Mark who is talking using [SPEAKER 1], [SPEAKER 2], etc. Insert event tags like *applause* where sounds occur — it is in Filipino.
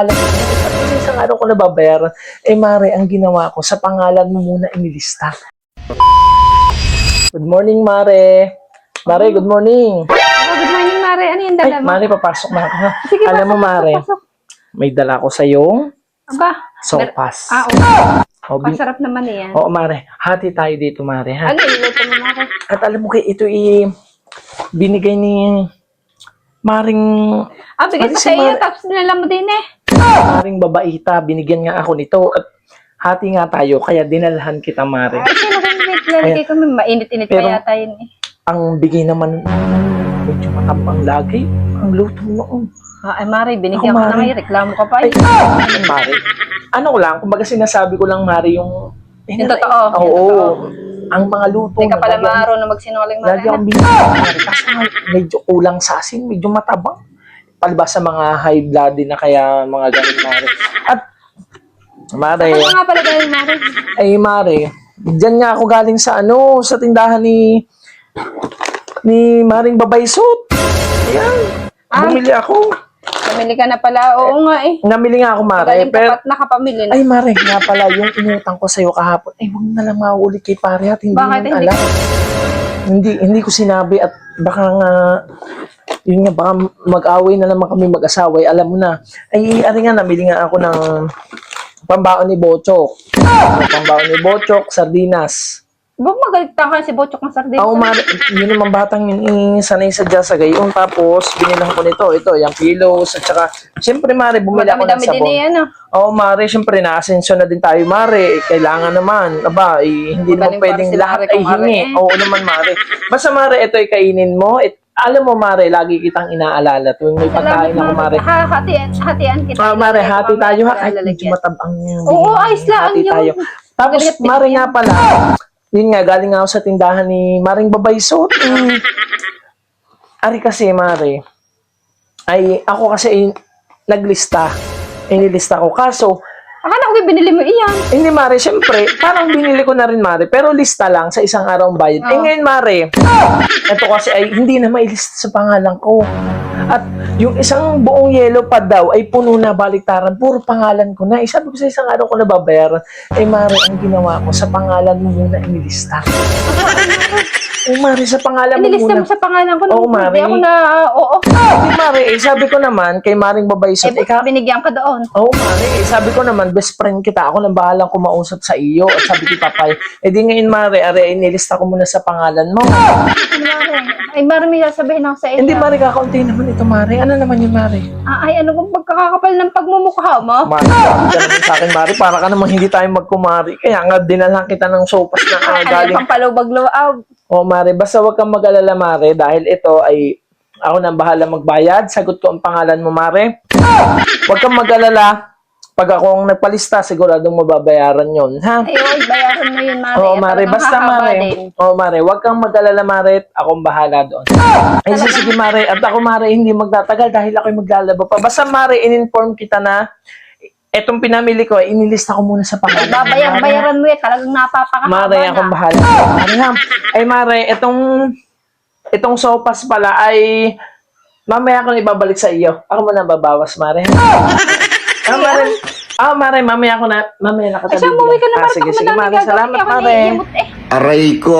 [SPEAKER 1] Alam mo, isang araw ko nababayaran, eh Mare, ang ginawa ko, sa pangalan mo muna inilista. Good morning, Mare. Mare, good morning.
[SPEAKER 2] Oh, good morning, Mare. Ano yung
[SPEAKER 1] Ay,
[SPEAKER 2] dala mo?
[SPEAKER 1] Mare, papasok na ako. ha?
[SPEAKER 2] Sige,
[SPEAKER 1] Alam mo, Mare,
[SPEAKER 2] pasok,
[SPEAKER 1] may dala ko sa yung
[SPEAKER 2] Aba,
[SPEAKER 1] sopas.
[SPEAKER 2] ah, okay.
[SPEAKER 1] O, bin-
[SPEAKER 2] Masarap naman eh, yan.
[SPEAKER 1] Oo, Mare. Hati tayo dito, Mare. Ha?
[SPEAKER 2] Ano, iluto mo, Mare?
[SPEAKER 1] At alam mo kay ito i binigay ni Maring
[SPEAKER 2] Ah, bigay
[SPEAKER 1] Ano si
[SPEAKER 2] sa iyo,
[SPEAKER 1] Mare?
[SPEAKER 2] tapos nila mo din eh.
[SPEAKER 1] Maring babaita. Binigyan nga ako nito at hati nga tayo kaya dinalhan kita, Mare.
[SPEAKER 2] Ay, sino kung wait, lalagay ko, may mainit-init pa
[SPEAKER 1] Pero-
[SPEAKER 2] yata yun eh.
[SPEAKER 1] Ang bigay naman medyo matapang lagi. Ang luto noon.
[SPEAKER 2] Ah, ay, Mare, binigyan
[SPEAKER 1] Ako,
[SPEAKER 2] ko na ngayon, reklamo ka pa
[SPEAKER 1] Ay,
[SPEAKER 2] eh.
[SPEAKER 1] ano, Mare? Ano ko lang, kumbaga sinasabi ko lang, Mare, yung...
[SPEAKER 2] Yung totoo,
[SPEAKER 1] Oo.
[SPEAKER 2] yung totoo.
[SPEAKER 1] Ang mga luto
[SPEAKER 2] Hindi ka pala
[SPEAKER 1] lagi
[SPEAKER 2] maaro na magsinungaling, Mare.
[SPEAKER 1] Lagi akong. Kaso nga, medyo kulang sa asin, medyo matabang. Palibas sa mga high blood din na kaya mga ganun, Mare. At, Mare,
[SPEAKER 2] Ano nga pala dahil, Mare?
[SPEAKER 1] ay Mare, dyan nga ako galing sa ano, sa tindahan ni ni Maring Babaysot. Ayan,
[SPEAKER 2] Ah.
[SPEAKER 1] bumili ako.
[SPEAKER 2] Pamili ka na pala. Oo nga eh.
[SPEAKER 1] Namili nga ako, Mare.
[SPEAKER 2] Galing
[SPEAKER 1] Pero,
[SPEAKER 2] nakapamili na.
[SPEAKER 1] ay Mare, nga pala, yung inutang ko sa'yo kahapon, ay huwag na lang maulit kay pare at hindi
[SPEAKER 2] Bakit? Hindi
[SPEAKER 1] alam. Hindi, hindi ko sinabi at baka nga, yun nga, baka mag-away na naman kami mag-asawa. eh, Alam mo na. Ay, ari nga, namili nga ako ng pambaon ni Bochok. Pambaon ni Bochok, sardinas.
[SPEAKER 2] Ba't magalit ka si Bochok ng sardina?
[SPEAKER 1] Ako, Mare, yun naman batang yun, eh, sanay sa sa gayon. Tapos, binilang ko nito, ito, yung pillows, at saka, siyempre, Mare, bumili ako ng
[SPEAKER 2] Madami-dami din
[SPEAKER 1] sabon.
[SPEAKER 2] eh, ano.
[SPEAKER 1] Oo, Mare, siyempre, na-asensyon na din tayo, Mare. Kailangan naman. Aba, eh, hindi naman
[SPEAKER 2] Magaling
[SPEAKER 1] pwedeng
[SPEAKER 2] si
[SPEAKER 1] lahat ay hingi.
[SPEAKER 2] eh.
[SPEAKER 1] Oo naman, Mare. Basta, Mare, ito ay kainin mo. It, alam mo, Mare, lagi kitang inaalala tuwing may pagkain ako, Mare.
[SPEAKER 2] Ha, hatian, hatian kita.
[SPEAKER 1] Ah, Mare, hati tayo ha. Ay, medyo matabang yung
[SPEAKER 2] Oo, ayos lang
[SPEAKER 1] Hati
[SPEAKER 2] yun.
[SPEAKER 1] tayo. Tapos, Mare nga pala, yun nga, galing ako sa tindahan ni Maring Babaysot. *laughs* Ari kasi, Mare, ay, ako kasi eh, naglista. Inilista ko. Kaso,
[SPEAKER 2] Akala ko binili mo iyan.
[SPEAKER 1] hindi, Mare, syempre, parang binili ko na rin, Mare, pero lista lang sa isang araw ang bayad. Eh,
[SPEAKER 2] Oo.
[SPEAKER 1] ngayon, Mare, ito kasi ay hindi na mailista sa pangalan ko. At yung isang buong yellow pad daw ay puno na baliktaran. Puro pangalan ko na. Eh, sabi ko sa isang araw ko na babayaran. Eh, Mare, ang ginawa ko, sa pangalan mo muna inilista. *laughs* Eh, Mare, sa pangalan mo
[SPEAKER 2] Inilista
[SPEAKER 1] muna.
[SPEAKER 2] mo sa pangalan ko.
[SPEAKER 1] Oo,
[SPEAKER 2] nung
[SPEAKER 1] Mare.
[SPEAKER 2] Hindi ako na, oo.
[SPEAKER 1] Mare, eh, sabi ko naman, kay Maring
[SPEAKER 2] Eh,
[SPEAKER 1] Babaysot,
[SPEAKER 2] ba't
[SPEAKER 1] ikaw,
[SPEAKER 2] binigyan ka doon?
[SPEAKER 1] Oo, oh, Mare. Eh, sabi ko naman, best friend kita. Ako nang bahalang kumausap sa iyo. At sabi ko, Papay, eh di ngayon, Mare, are, inilista ko muna sa pangalan mo.
[SPEAKER 2] Mare? Ay, Mare, may sasabihin ako sa iyo.
[SPEAKER 1] Hindi, Mare, kakaunti naman ito, Mare. Ano naman yun, Mare?
[SPEAKER 2] Ah, ay, ano kung pagkakakapal ng pagmumukha mo?
[SPEAKER 1] Mare, *laughs* sabi ka naman sa akin, Mare, para ka namang hindi tayo magkumari. Kaya nga, dinalang kita ng sopas na ah,
[SPEAKER 2] Ay, ano
[SPEAKER 1] galing.
[SPEAKER 2] pang palubag-luaw?
[SPEAKER 1] Oh, Mare, basta wag kang mag-alala, Mare, dahil ito ay ako nang bahala magbayad. Sagot ko ang pangalan mo, Mare. Wag kang mag-alala. Pag ako ang nagpalista, siguradong mababayaran yon ha?
[SPEAKER 2] Ay, oy, bayaran mo yun, Mare.
[SPEAKER 1] Oo, Mare.
[SPEAKER 2] talagang
[SPEAKER 1] Basta,
[SPEAKER 2] hahaba
[SPEAKER 1] Mare.
[SPEAKER 2] din.
[SPEAKER 1] Oo, Mare. Huwag kang mag-alala, Mare. Akong bahala doon. Ay, sige, sige, Mare. At ako, Mare, hindi magtatagal dahil ako'y maglalaba pa. Basta, Mare, in-inform kita na etong pinamili ko, inilista ko muna sa pangalan.
[SPEAKER 2] Babayar-bayaran mo yan. Talagang napapakahaba
[SPEAKER 1] Mare,
[SPEAKER 2] na.
[SPEAKER 1] akong bahala. Mare, ha? Ay, Mare, itong itong sopas pala ay mamaya ko na ibabalik sa iyo. Ako muna babawas, Mare. Ah, Mare. Ah, Mare, mamaya ko na, mamaya na
[SPEAKER 2] Ay,
[SPEAKER 1] katabi.
[SPEAKER 2] siya, umuwi ka na
[SPEAKER 1] Ah, sige,
[SPEAKER 2] pag
[SPEAKER 1] sige,
[SPEAKER 2] madami
[SPEAKER 1] Mare. Salamat,
[SPEAKER 2] ako
[SPEAKER 1] Mare.
[SPEAKER 2] eh.
[SPEAKER 3] Aray ko!